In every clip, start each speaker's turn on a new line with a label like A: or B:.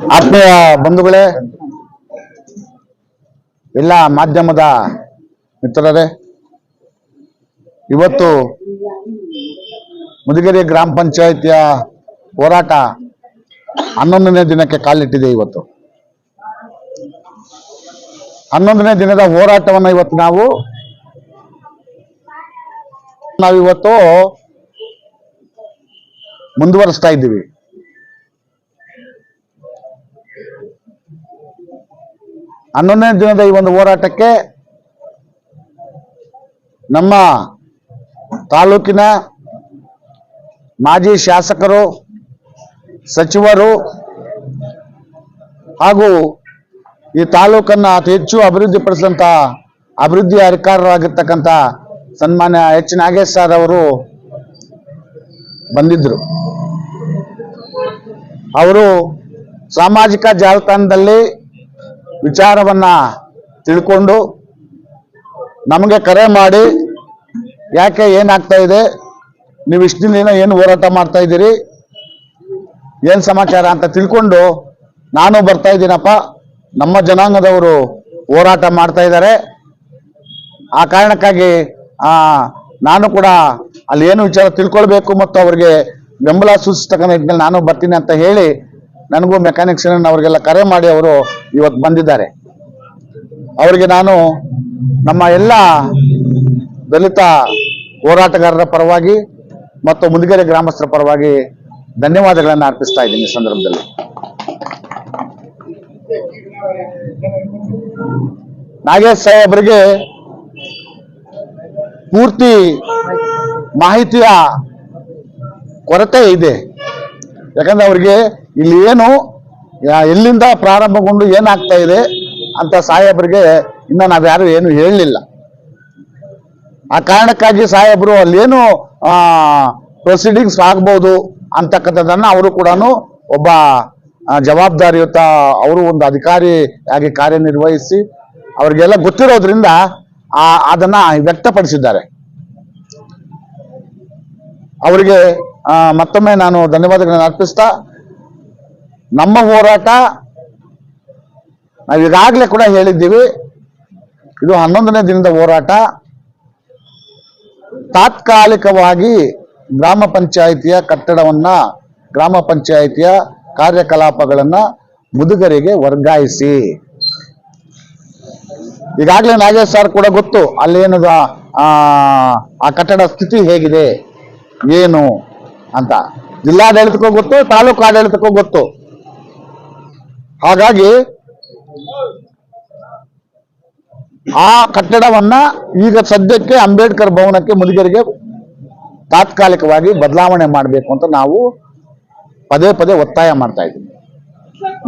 A: ಆತ್ಮೀಯ ಬಂಧುಗಳೇ, ಎಲ್ಲ ಮಾಧ್ಯಮದ ಮಿತ್ರರೇ, ಇವತ್ತು ಮುದಿಗೆರೆ ಗ್ರಾಮ ಪಂಚಾಯಿತಿಯ ಹೋರಾಟ ಹನ್ನೊಂದನೇ ದಿನಕ್ಕೆ ಕಾಲಿಟ್ಟಿದೆ ಇವತ್ತು. ಹನ್ನೊಂದನೇ ದಿನದ ಹೋರಾಟವನ್ನು ಇವತ್ತು ನಾವು, ನಾವಿವತ್ತು ಮುಂದುವರಿಸ್ತಾ ಇದ್ದೀವಿ. ಹನ್ನೊಂದನೇ ದಿನದ ಈ ಒಂದು ಹೋರಾಟಕ್ಕೆ ನಮ್ಮ ತಾಲೂಕಿನ ಮಾಜಿ ಶಾಸಕರು, ಸಚಿವರು ಹಾಗೂ ಈ ತಾಲೂಕನ್ನ ಅತಿ ಹೆಚ್ಚು ಅಭಿವೃದ್ಧಿಪಡಿಸಿದಂಥ ಅಭಿವೃದ್ಧಿ ಅಧಿಕಾರರಾಗಿರ್ತಕ್ಕಂಥ ಸನ್ಮಾನ್ಯ ಎಚ್. ನಾಗೇಶ್ ಸರ್ ಅವರು ಬಂದಿದ್ರು ಅವರು ಸಾಮಾಜಿಕ ಜಾಲತಾಣದಲ್ಲಿ ವಿಚಾರವನ್ನ ತಿಳ್ಕೊಂಡು ನಮಗೆ ಕರೆ ಮಾಡಿ, ಯಾಕೆ ಏನಾಗ್ತಾ ಇದೆ, ನೀವು ಇಷ್ಟು ದಿನ ಏನು ಹೋರಾಟ ಮಾಡ್ತಾ ಇದ್ದೀರಿ, ಏನು ಸಮಾಚಾರ ಅಂತ ತಿಳ್ಕೊಂಡು ನಾನು ಬರ್ತಾ ಇದ್ದೀನಪ್ಪ. ನಮ್ಮ ಜನಾಂಗದವರು ಹೋರಾಟ ಮಾಡ್ತಾ ಇದ್ದಾರೆ. ಆ ಕಾರಣಕ್ಕಾಗಿ ನಾನು ಕೂಡ ಅಲ್ಲಿ ಏನು ವಿಚಾರ ತಿಳ್ಕೊಳ್ಬೇಕು ಮತ್ತು ಅವರಿಗೆ ಬೆಂಬಲ ಸೂಚಿಸ್ತಕ್ಕಂಥ ನಿಟ್ಟಿನಲ್ಲಿ ನಾನು ಬರ್ತೀನಿ ಅಂತ ಹೇಳಿ ನನಗೂ ಮೆಕ್ಯಾನಿಕ್ಸ್ ಅವರಿಗೆಲ್ಲ ಕರೆ ಮಾಡಿ ಅವರು ಇವತ್ತು ಬಂದಿದ್ದಾರೆ. ಅವರಿಗೆ ನಾನು ನಮ್ಮ ಎಲ್ಲ ದಲಿತ ಹೋರಾಟಗಾರರ ಪರವಾಗಿ ಮತ್ತು ಮುದಿಗೆರೆ ಗ್ರಾಮಸ್ಥರ ಪರವಾಗಿ ಧನ್ಯವಾದಗಳನ್ನು ಅರ್ಪಿಸ್ತಾ ಇದ್ದೀನಿ ಸಂದರ್ಭದಲ್ಲಿ. ನಾಗೇಶ್ ಸಾಹೇಬರಿಗೆ ಪೂರ್ತಿ ಮಾಹಿತಿಯ ಕೊರತೆ ಇದೆ. ಯಾಕಂದ್ರೆ ಅವ್ರಿಗೆ ಇಲ್ಲಿ ಏನು ಎಲ್ಲಿಂದ ಪ್ರಾರಂಭಗೊಂಡು ಏನಾಗ್ತಾ ಇದೆ ಅಂತ ಸಾಹೇಬರಿಗೆ ಇನ್ನ ನಾವ್ಯಾರು ಏನು ಹೇಳಲಿಲ್ಲ ಆ ಕಾರಣಕ್ಕಾಗಿ ಸಾಹೇಬರು ಅಲ್ಲೇನು ಪ್ರೊಸೀಡಿಂಗ್ಸ್ ಆಗ್ಬೋದು ಅಂತಕ್ಕಂಥದ್ದನ್ನು ಅವರು ಕೂಡ ಒಬ್ಬ ಜವಾಬ್ದಾರಿಯುತ, ಅವರು ಒಂದು ಅಧಿಕಾರಿ ಆಗಿ ಕಾರ್ಯನಿರ್ವಹಿಸಿ ಅವ್ರಿಗೆಲ್ಲ ಗೊತ್ತಿರೋದ್ರಿಂದ, ಆ, ಅದನ್ನ ವ್ಯಕ್ತಪಡಿಸಿದ್ದಾರೆ. ಅವರಿಗೆ ಮತ್ತೊಮ್ಮೆ ನಾನು ಧನ್ಯವಾದಗಳನ್ನು ಅರ್ಪಿಸ್ತಾ ನಮ್ಮ ಹೋರಾಟ ನಾವೀಗಾಗಲೇ ಕೂಡ ಹೇಳಿದ್ದೀವಿ. ಇದು ಹನ್ನೊಂದನೇ ದಿನದ ಹೋರಾಟ. ತಾತ್ಕಾಲಿಕವಾಗಿ ಗ್ರಾಮ ಪಂಚಾಯಿತಿಯ ಕಟ್ಟಡವನ್ನ, ಗ್ರಾಮ ಪಂಚಾಯಿತಿಯ ಕಾರ್ಯಕಲಾಪಗಳನ್ನ ಮುದುಗರಿಗೆ ವರ್ಗಾಯಿಸಿ. ಈಗಾಗಲೇ ನಾಗೇಶ್ ಸರ್ ಕೂಡ ಗೊತ್ತು ಅಲ್ಲೇನದ ಆ ಆ ಕಟ್ಟಡ ಸ್ಥಿತಿ ಹೇಗಿದೆ, ಏನು ಅಂತ. ಜಿಲ್ಲಾಡಳಿತಕ್ಕೂ ಗೊತ್ತು, ತಾಲೂಕು ಆಡಳಿತಕ್ಕೂ ಗೊತ್ತು. ಹಾಗಾಗಿ ಆ ಕಟ್ಟಡವನ್ನ ಈಗ ಸದ್ಯಕ್ಕೆ ಅಂಬೇಡ್ಕರ್ ಭವನಕ್ಕೆ ಮುದುಗರಿಗೆ ತಾತ್ಕಾಲಿಕವಾಗಿ ಬದಲಾವಣೆ ಮಾಡಬೇಕು ಅಂತ ನಾವು ಪದೇ ಪದೇ ಒತ್ತಾಯ ಮಾಡ್ತಾ ಇದ್ದೀವಿ.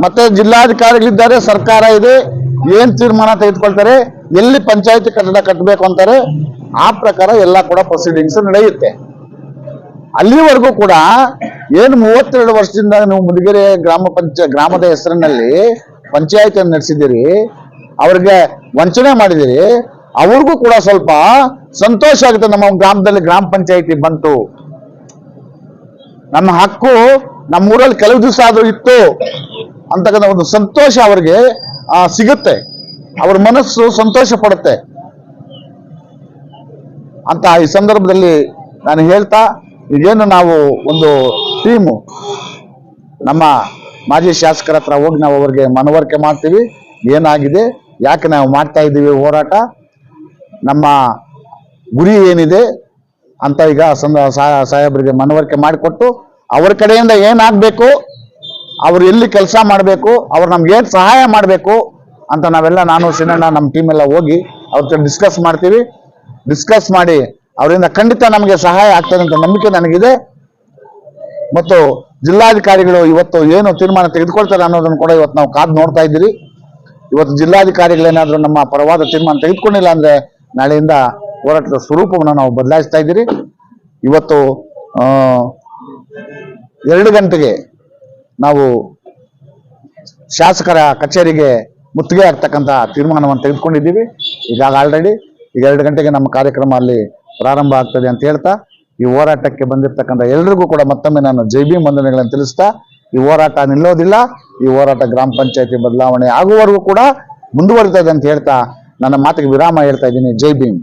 A: ಮತ್ತೆ ಜಿಲ್ಲಾಧಿಕಾರಿಗಳಿದ್ದಾರೆ, ಸರ್ಕಾರ ಇದೆ, ಏನ್ ತೀರ್ಮಾನ ತೆಗೆದುಕೊಳ್ತಾರೆ, ಎಲ್ಲಿ ಪಂಚಾಯತಿ ಕಟ್ಟಡ ಕಟ್ಟಬೇಕು ಅಂತಾರೆ, ಆ ಪ್ರಕಾರ ಎಲ್ಲ ಕೂಡ ಪ್ರೊಸೀಡಿಂಗ್ಸ್ ನಡೆಯುತ್ತೆ. ಅಲ್ಲಿವರೆಗೂ ಕೂಡ ಏನು ಮೂವತ್ತೆರಡು ವರ್ಷದಿಂದ ನೀವು ಮುದಿಗೆರೆ ಗ್ರಾಮ ಪಂಚ, ಗ್ರಾಮದ ಹೆಸರಿನಲ್ಲಿ ಪಂಚಾಯತಿಯನ್ನು ನಡೆಸಿದ್ದೀರಿ, ಅವ್ರಿಗೆ ವಂಚನೆ ಮಾಡಿದಿರಿ ಅವ್ರಿಗೂ ಕೂಡ ಸ್ವಲ್ಪ ಸಂತೋಷ ಆಗುತ್ತೆ. ನಮ್ಮ ಗ್ರಾಮದಲ್ಲಿ ಗ್ರಾಮ ಪಂಚಾಯಿತಿ ಬಂತು. ನಮ್ಮ ಹಕ್ಕು ನಮ್ಮ ಊರಲ್ಲಿ ಕೆಲವು ದಿವಸ ಆದ್ರೂ ಇತ್ತು ಅಂತಕ್ಕಂಥ ಒಂದು ಸಂತೋಷ ಅವರಿಗೆ ಸಿಗುತ್ತೆ. ಅವ್ರ ಮನಸ್ಸು ಸಂತೋಷ ಪಡುತ್ತೆ. ಅಂತ ಈ ಸಂದರ್ಭದಲ್ಲಿ ನಾನು ಹೇಳ್ತಾ ಈಗೇನು ನಾವು ಒಂದು ಟೀಮು ನಮ್ಮ ಮಾಜಿ ಶಾಸಕರ ಹತ್ರ ಹೋಗಿ ನಾವು ಅವ್ರಿಗೆ ಮನವರಿಕೆ ಮಾಡ್ತೀವಿ. ಏನಾಗಿದೆ? ಯಾಕೆ ನಾವು ಮಾಡ್ತಾ ಇದ್ದೀವಿ ಹೋರಾಟ? ನಮ್ಮ ಗುರಿ ಏನಿದೆ? ಅಂತ ಈಗ ಸಂದ ಸಾಹೇಬರಿಗೆ ಮನವರಿಕೆ ಮಾಡಿಕೊಟ್ಟು ಅವ್ರ ಕಡೆಯಿಂದ ಏನಾಗಬೇಕು? ಅವ್ರು ಎಲ್ಲಿ ಕೆಲಸ ಮಾಡಬೇಕು? ಅವ್ರು ನಮ್ಗೆ ಏನು ಸಹಾಯ ಮಾಡಬೇಕು? ಅಂತ ನಾವೆಲ್ಲ ನಾನು ಸಿನಣ್ಣ ನಮ್ಮ ಟೀಮೆಲ್ಲ ಹೋಗಿ ಅವ್ರ ಡಿಸ್ಕಸ್ ಮಾಡ್ತೀವಿ. ಡಿಸ್ಕಸ್ ಮಾಡಿ ಅವರಿಂದ ಖಂಡಿತ ನಮಗೆ ಸಹಾಯ ಆಗ್ತದೆ ಅಂತ ನಂಬಿಕೆ ನನಗಿದೆ. ಮತ್ತು ಜಿಲ್ಲಾಧಿಕಾರಿಗಳು ಇವತ್ತು ಏನು ತೀರ್ಮಾನ ತೆಗೆದುಕೊಳ್ತಾರೆ ಅನ್ನೋದನ್ನು ಕೂಡ ಇವತ್ತು ನಾವು ಕಾದು ನೋಡ್ತಾ ಇದ್ದೀರಿ. ಇವತ್ತು ಜಿಲ್ಲಾಧಿಕಾರಿಗಳೇನಾದರೂ ನಮ್ಮ ಪರವಾದ ತೀರ್ಮಾನ ತೆಗೆದುಕೊಂಡಿಲ್ಲ ಅಂದ್ರೆ ನಾಳೆಯಿಂದ ಹೋರಾಟದ ಸ್ವರೂಪವನ್ನು ನಾವು ಬದಲಾಯಿಸ್ತಾ ಇದ್ದೀರಿ. ಇವತ್ತು ಎರಡು ಗಂಟೆಗೆ ನಾವು ಶಾಸಕರ ಕಚೇರಿಗೆ ಮುತ್ತಿಗೆ ಆಗ್ತಕ್ಕಂಥ ತೀರ್ಮಾನವನ್ನು ತೆಗೆದುಕೊಂಡಿದ್ದೀವಿ. ಈಗಾಗ ಆಲ್ರೆಡಿ ಈಗ ಎರಡು ಗಂಟೆಗೆ ನಮ್ಮ ಕಾರ್ಯಕ್ರಮ ಅಲ್ಲಿ ಪ್ರಾರಂಭ ಆಗ್ತದೆ ಅಂತ ಹೇಳ್ತಾ ಈ ಹೋರಾಟಕ್ಕೆ ಬಂದಿರತಕ್ಕಂಥ ಎಲ್ರಿಗೂ ಕೂಡ ಮತ್ತೊಮ್ಮೆ ನಾನು ಜೈ ಭೀಮ್ ವಂದನೆಗಳನ್ನು ತಿಳಿಸ್ತಾ, ಈ ಹೋರಾಟ ನಿಲ್ಲೋದಿಲ್ಲ, ಈ ಹೋರಾಟ ಗ್ರಾಮ ಪಂಚಾಯತಿ ಬದಲಾವಣೆ ಆಗುವವರೆಗೂ ಕೂಡ ಮುಂದುವರಿತದೆ ಅಂತ ಹೇಳ್ತಾ ನನ್ನ ಮಾತಿಗೆ ವಿರಾಮ ಹೇಳ್ತಾ ಇದ್ದೀನಿ. ಜೈ ಭೀಮ್.